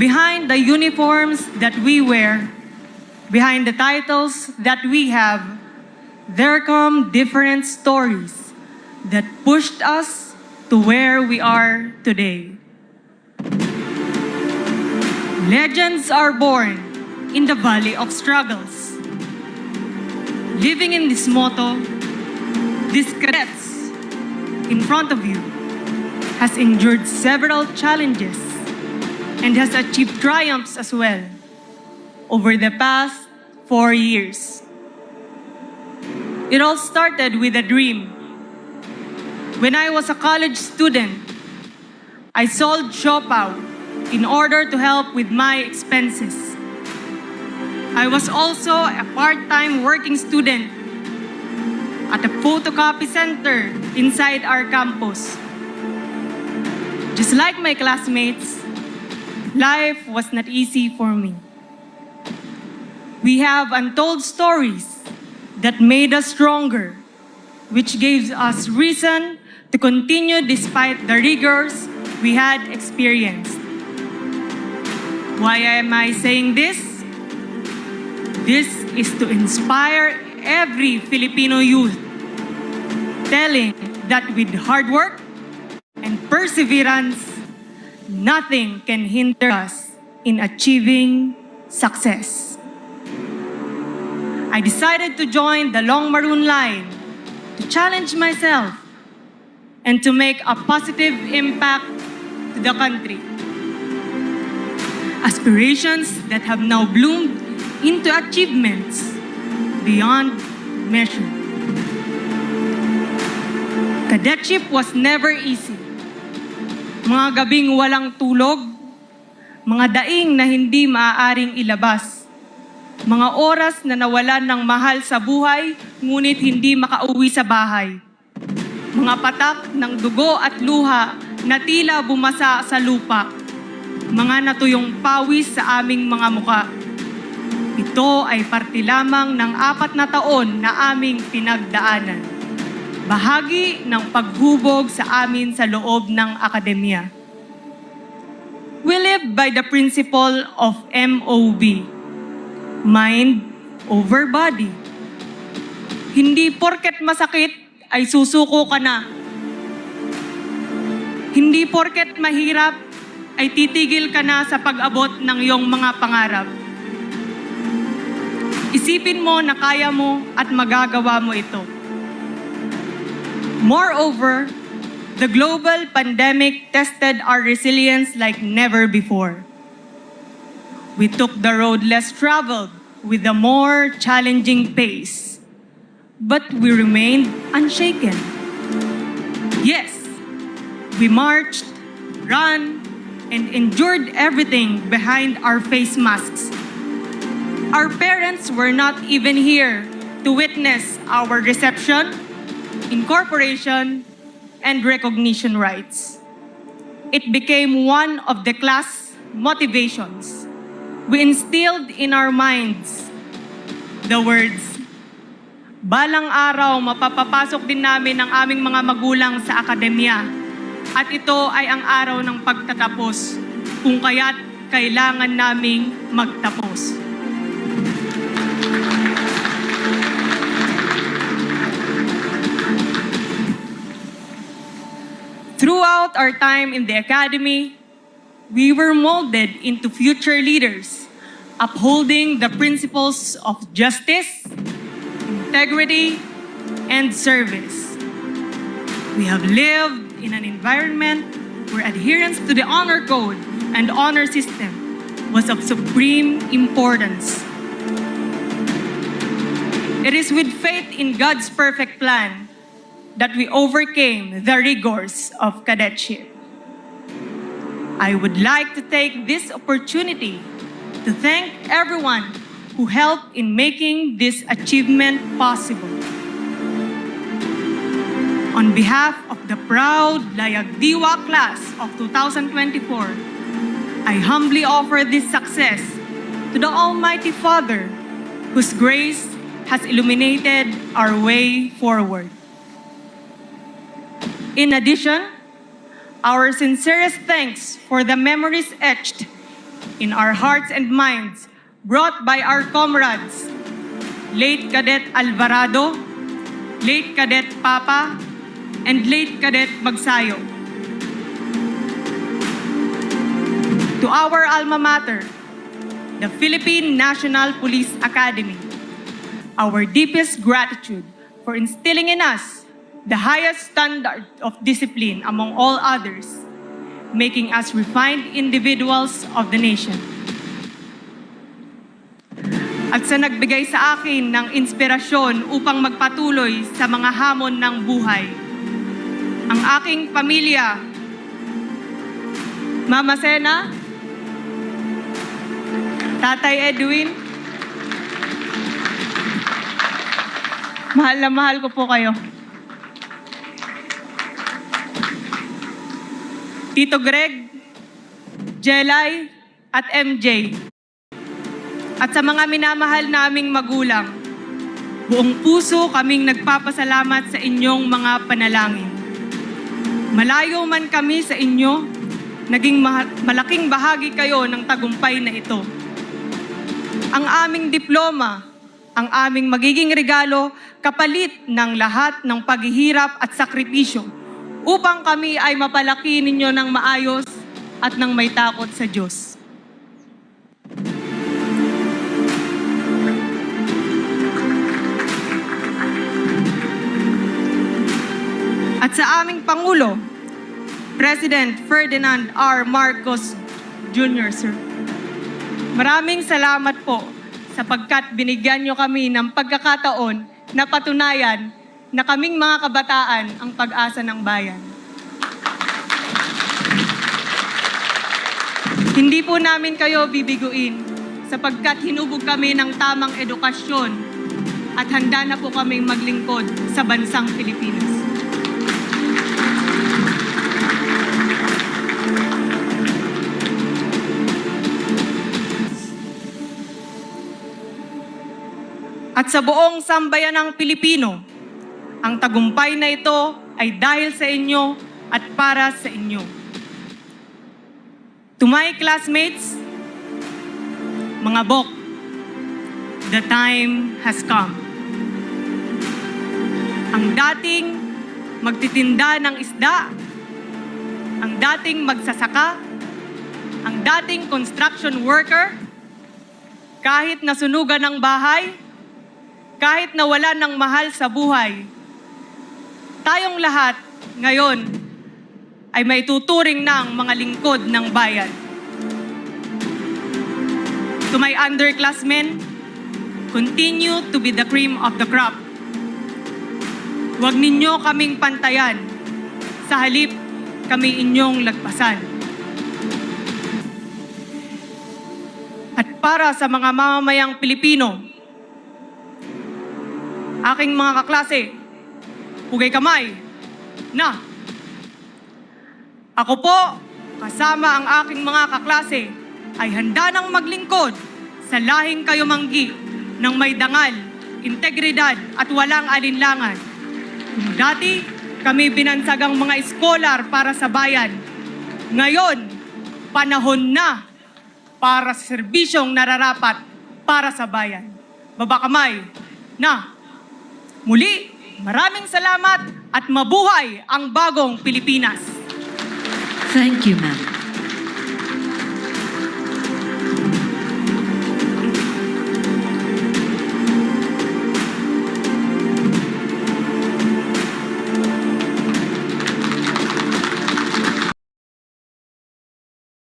Behind the uniforms that we wear, behind the titles that we have, there come different stories that pushed us to where we are today. Legends are born in the valley of struggles. Living in this motto, this cadets in front of you has endured several challenges and has achieved triumphs as well over the past four years. It all started with a dream. When I was a college student, I sold Shopao in order to help with my expenses. I was also a part-time working student at a photocopy center inside our campus. Just like my classmates, life was not easy for me. We have untold stories that made us stronger, which gives us reason to continue despite the rigors we had experienced. Why am I saying this? This is to inspire every Filipino youth, telling that with hard work and perseverance, nothing can hinder us in achieving success. I decided to join the Long Maroon Line to challenge myself and to make a positive impact to the country. Aspirations that have now bloomed into achievements beyond measure. Cadetship was never easy. Mga gabing walang tulog, mga daing na hindi maaaring ilabas, mga oras na nawalan ng mahal sa buhay ngunit hindi makauwi sa bahay, mga patak ng dugo at luha na tila bumasa sa lupa, mga natuyong pawis sa aming mga muka. Ito ay parte lamang ng apat na taon na aming pinagdaanan. Bahagi ng paghubog sa amin sa loob ng akademya. We live by the principle of MOB, mind over body. Hindi porket masakit ay susuko ka na. Hindi porket mahirap ay titigil ka na sa pag-abot ng iyong mga pangarap. Isipin mo na kaya mo at magagawa mo ito. Moreover, the global pandemic tested our resilience like never before. We took the road less traveled with a more challenging pace, but we remained unshaken. Yes, we marched, ran, and endured everything behind our face masks. Our parents were not even here to witness our reception, incorporation, and recognition rights. It became one of the class motivations. We instilled in our minds the words, Balang araw, mapapapasok din namin ang aming mga magulang sa akademya. At ito ay ang araw ng pagtatapos, kung kaya't kailangan naming magtapos. Throughout our time in the academy, we were molded into future leaders, upholding the principles of justice, integrity, and service. We have lived in an environment where adherence to the honor code and honor system was of supreme importance. It is with faith in God's perfect plan that we overcame the rigors of cadetship. I would like to take this opportunity to thank everyone who helped in making this achievement possible. On behalf of the proud Layagdiwa class of 2024, I humbly offer this success to the Almighty Father, whose grace has illuminated our way forward. In addition, our sincerest thanks for the memories etched in our hearts and minds brought by our comrades, late Cadet Alvarado, late Cadet Papa, and late Cadet Magsayo. To our alma mater, the Philippine National Police Academy, our deepest gratitude for instilling in us the highest standard of discipline among all others, making us refined individuals of the nation. At sa nagbigay sa akin ng inspirasyon upang magpatuloy sa mga hamon ng buhay, ang aking pamilya, Mama Sena, Tatay Edwin, mahal na mahal ko po kayo. Tito Greg, Jelay, at MJ. At sa mga minamahal naming magulang, buong puso kaming nagpapasalamat sa inyong mga panalangin. Malayo man kami sa inyo, naging malaking bahagi kayo ng tagumpay na ito. Ang aming diploma, ang aming magiging regalo, kapalit ng lahat ng paghihirap at sakripisyo upang kami ay mapalaki ninyo ng maayos at ng may takot sa Diyos. At sa aming Pangulo, President Ferdinand R. Marcos Jr., Sir. Maraming salamat po sapagkat binigyan nyo kami ng pagkakataon na patunayan na kaming mga kabataan ang pag-asa ng bayan. Hindi po namin kayo bibiguin sapagkat hinubog kami ng tamang edukasyon at handa na po kaming maglingkod sa bansang Pilipinas. At sa buong sambayan ng Pilipino, ang tagumpay na ito ay dahil sa inyo at para sa inyo. To my classmates, mga bok, the time has come. Ang dating magtitinda ng isda, ang dating magsasaka, ang dating construction worker, kahit nasunugan ng bahay, kahit nawala ng mahal sa buhay, tayong lahat ngayon ay may tuturing ng mga lingkod ng bayan. To my underclassmen, continue to be the cream of the crop. Huwag ninyo kaming pantayan. Sa halip, kami inyong lagpasan. At para sa mga mamamayang Pilipino, aking mga kaklase, pugay kamay, na. Ako po, kasama ang aking mga kaklase, ay handa ng maglingkod sa lahing kayo manggi ng may dangal, integridad at walang alinlangan. Kung dati, kami binansagang mga eskolar para sa bayan. Ngayon, panahon na para sa serbisyong nararapat para sa bayan. Baba kamay, na. Muli, maraming salamat at mabuhay ang bagong Pilipinas. Thank you, ma'am.